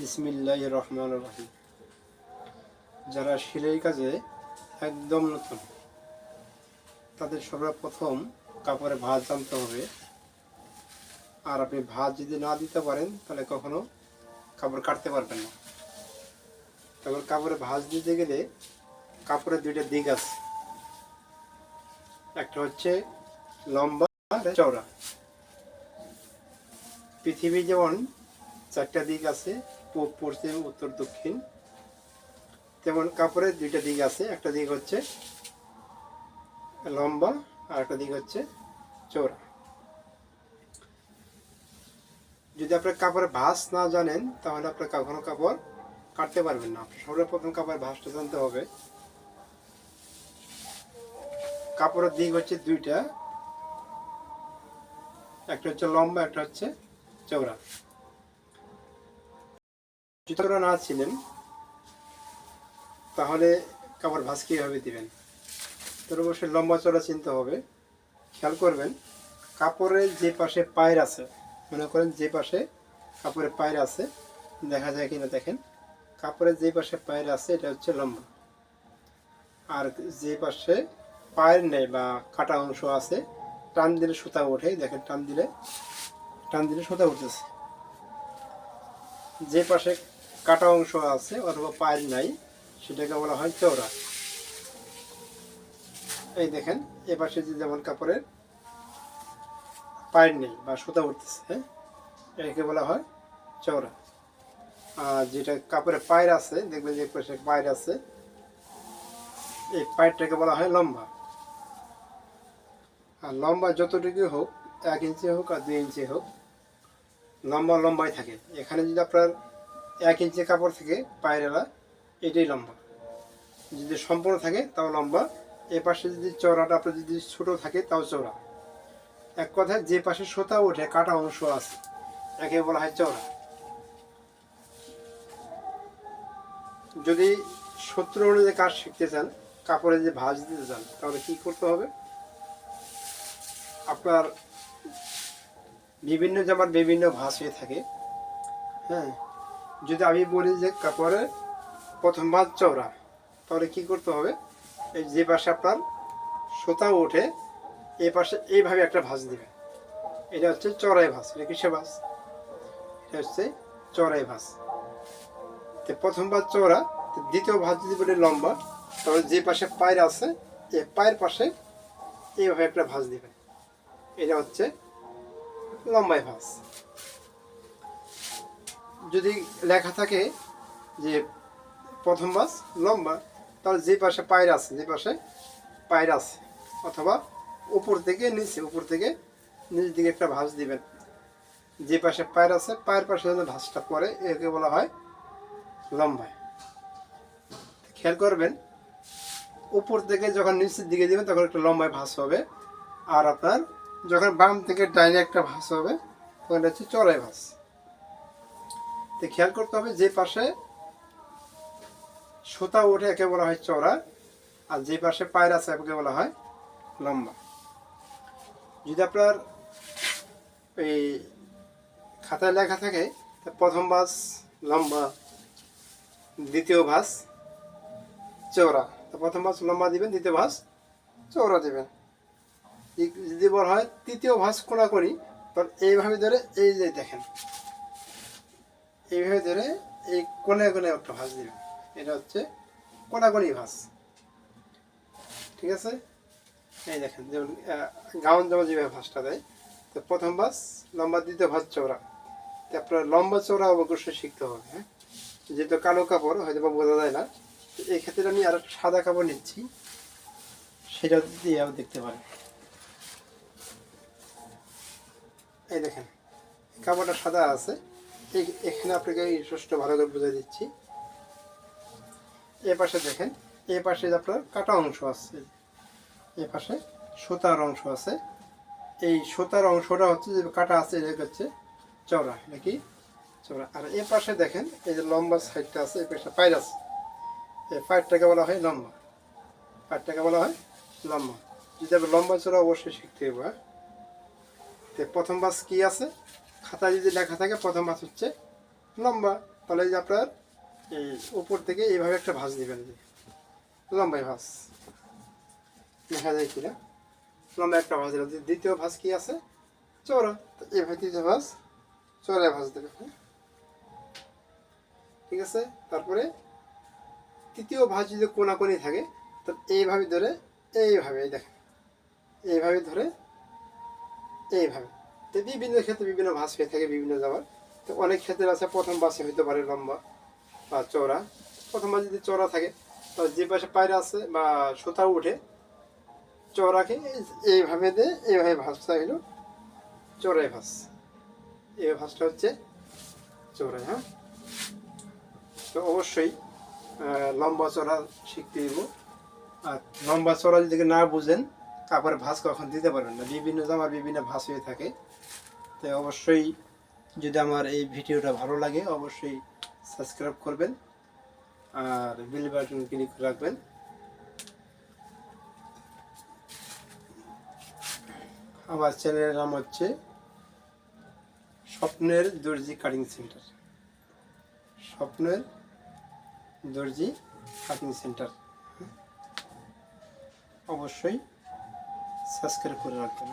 বিসমিল্লাহ রহমান রহিম যারা সেলাই কাজে একদম নতুন, তাদের সর্বপ্রথম কাপড়ে ভাত জানতে হবে। আর আপনি ভাত যদি না দিতে পারেন, তাহলে কখনো কাপড় কাটতে পারবেন না। তখন কাপড়ে ভাঁজ দিতে গেলে কাপড়ের দুইটা দিক আছে। একটা হচ্ছে লম্বা চওড়া। পৃথিবী যেমন চারটা দিক আছে পশ্চিম উত্তর, দক্ষিণ। তেমন কাপড়ের দুইটা দিক আছে, একটা দিক হচ্ছে লম্বা আর একটা দিক হচ্ছে চওড়া। যদি আপনার কাপড়ের ভাঁজ না জানেন, তাহলে আপনার কখনো কাপড় কাটতে পারবেন না। সর্বপ্রথম কাপড়ের ভাঁজটা জানতে হবে। কাপড়ের দিক হচ্ছে দুইটা, একটা হচ্ছে লম্বা, একটা হচ্ছে চওড়া। চওড়া না ছিলেন, তাহলে কাপড় ভাঁজ কীভাবে দিবেন? তোর অবশ্যই লম্বা চওড়া চিনতে হবে, খেয়াল করবেন কাপড়ের যে পাশে পায়ের আছে, মনে করেন যে পাশে কাপড়ের পায়ের আছে, দেখা যায় কিনা দেখেন কাপড়ের যে পাশে পায়ের আছে, এটা হচ্ছে লম্বা। আর যে পাশে পায়ের নেই বা কাটা অংশ আছে, টান দিলে সুতা ওঠে, দেখেন টান দিলে টান দিলে সুতা উঠতেছে। যে পাশে কাটা অংশ আছে অথবা পায়ের নাই, সেটাকে বলা হয় চওড়া এই দেখেন, এ পাশে যে যেমন কাপড়ের পায়ের নেই বা সুতা উঠতেছে হ্যাঁ? এটাকে বলা হয় চওড়া আর যেটা কাপড়ের পায়ের আছে, দেখবেন যে পাশে পায়ের আছে, এই পায়েরটাকে বলা হয় লম্বা। আর লম্বা যতটুকু হোক, এক ইঞ্চি হোক আর দুই ইঞ্চি হোক, লম্বা লম্বাই থাকে। এখানে যদি আপনার এক ইঞ্চি কাপড় থেকে পায়েরেলা এটাই লম্বা। যদি সম্পূর্ণ থাকে, তাও লম্বা। এ পাশে যদি চওড়াটা আপনার যদি ছোট থাকে, তাও চওড়া। এক কথায়, যে পাশে সোতা ওঠে, কাটা অংশ আছে, একে বলা হয় চওড়া। যদি সত্তর অনুযায়ী কাজ শিখতে চান, কাপড়ে যে ভাঁজ দিতে চান, তাহলে কি করতে হবে? আপনার বিভিন্ন জামার বিভিন্ন ভাঁজ হয়ে থাকে। হ্যাঁ যদি আমি বলি যে কাপড়ের প্রথম চওড়া, তাহলে কি করতে হবে? এই যে পাশে আপনার সুতা ওঠে এই পাশে এইভাবে একটা ভাঁজ দিবে এটা হচ্ছে চড়াই ভাঁজ, এটা কিসে ভাঁজ? এটা হচ্ছে চড়াই ভাঁজ। তো প্রথম ভাঁজ চওড়া দ্বিতীয় ভাঁজ যদি বলি লম্বা, তাহলে যে পাশে পায়ের আছে এই পায়ের পাশে এইভাবে একটা ভাঁজ দিবে এটা হচ্ছে লম্বাই ভাঁজ। যদি লেখা থাকে যে প্রথম মাস লম্বা, তাহলে যে পাশে পায়ের আছে, যে পাশে পায়ের আছে, অথবা উপর থেকে নিচে, উপর থেকে নিচের দিকে একটা ভাঁজ দিবেন। যে পাশে পায়ের আছে, পায়ের পাশে যেন ভাঁজটা পড়ে একে বলা হয় লম্বায়। খেয়াল করবেন, উপর থেকে যখন নিচের দিকে দিবেন, তখন একটা লম্বায় ভাঁজ হবে। আর আপনার যখন বাম থেকে ডাইনে একটা ভাঁজ হবে, তখন হচ্ছে চড়াই ভাঁজ। তো খেয়াল করতে হবে যে পাশে সুতা ওঠে একে বলা হয় চড়া আর যে পাশে পায়ের আছে একে বলা হয় লম্বা। যদি আপনার এই খাতায় লেখা থাকে প্রথম ভাঁজ লম্বা, দ্বিতীয় ভাঁজ চওড়া। তো প্রথম ভাঁজ লম্বা দিবেন, দ্বিতীয় ভাঁজ চওড়া দিবেন। যদি বলা হয় তৃতীয় ভাঁজ কোনা করি তখন এইভাবে ধরে এই যে দেখেন। এইভাবে ধরে এই কোনে কোনে একটা ভাঁজ দিবেন এটা হচ্ছে কোনাকুনি ভাঁজ। ঠিক আছে? এই দেখেন, যেমন গাউন যেমন যেভাবে ভাঁজটা দেয়, তো প্রথম ভাঁজ, লম্বা, দ্বিতীয় ভাঁজ, চওড়া। তো আপনার লম্বা, চওড়া অবশ্যই শিখতে হবে হ্যাঁ? যেহেতু কালো কাপড় হয়তো বা বোঝা যায় না এই ক্ষেত্রে আমি আর সাদা কাপড় নিচ্ছি। সেটা দিয়ে দেখতে পারেন। এই দেখেন কাপড়টা সাদা আছে। এখানে আপনাকে এই ভালো করে বুঝে দিচ্ছি। এ পাশে দেখেন, এ পাশে আপনার কাটা অংশ আছে, এ পাশে সুতার অংশ আছে। এই সুতার অংশটা হচ্ছে যে কাটা আছে, এটা হচ্ছে? চওড়া নাকি চওড়া। আর এ পাশে দেখেন, এই যে লম্বা সাইডটা আছে এই পাশে পায়ের আছে। এই পায়েরটাকে বলা হয় লম্বা। পায়েরটাকে বলা হয় লম্বা। যদি আপনি লম্বা চড়া অবশ্যই শিখতে হবে হ্যাঁ? প্রথম বাস কি আছে? খাতায় যদি লেখা থাকে, প্রথম বাস হচ্ছে লম্বা। তাহলে যে আপনার উপর থেকে এইভাবে একটা ভাঁজ দিবেন যে। লম্বাই ভাঁজ। দেখা যায় কিনা? লম্বা একটা ভাঁজ দিলাম। দ্বিতীয় ভাঁজ কি আছে? চওড়া। তো এইভাবে দ্বিতীয় ভাঁজ, চওড়ায় ভাঁজ দেবে হ্যাঁ? ঠিক আছে? তারপরে তৃতীয় ভাঁজ যদি কোনাকুনি থাকে, তো এইভাবে ধরে এইভাবে, এই দেখেন। এইভাবে ধরে এইভাবে। তো বিভিন্ন ক্ষেত্রে বিভিন্ন ভাঁজ হয়ে থাকে বিভিন্ন জায়গার তো অনেক ক্ষেত্রে আছে, প্রথম বাসে হইতে পারে লম্বা বা চওড়া। প্রথম বাস যদি চওড়া থাকে, তো যে পাশে পায়রা আছে বা সুতা উঠে চওড়াকে এইভাবে দিয়ে এইভাবে ভাঁজটা হলো চওড়াই ভাঁজ। এই ভাঁজটা হচ্ছে চওড়াই হ্যাঁ? তো অবশ্যই লম্বা চড়া শিখতে দিব আর লম্বা চড়া যদি না বুঝেন, তারপরে ভাঁজ কখন দিতে পারবেন না। বিভিন্ন জামার বিভিন্ন ভাঁজ হয়ে থাকে। তো অবশ্যই যদি আমার এই ভিডিওটা ভালো লাগে, অবশ্যই সাবস্ক্রাইব করবেন আর বেল বাটন ক্লিক রাখবেন। আমার চ্যানেলের নাম হচ্ছে স্বপ্নের দর্জি কাটিং সেন্টার। স্বপ্নের দর্জি কাটিং সেন্টার। অবশ্যই সাবস্ক্রাইব করে রাখবেন।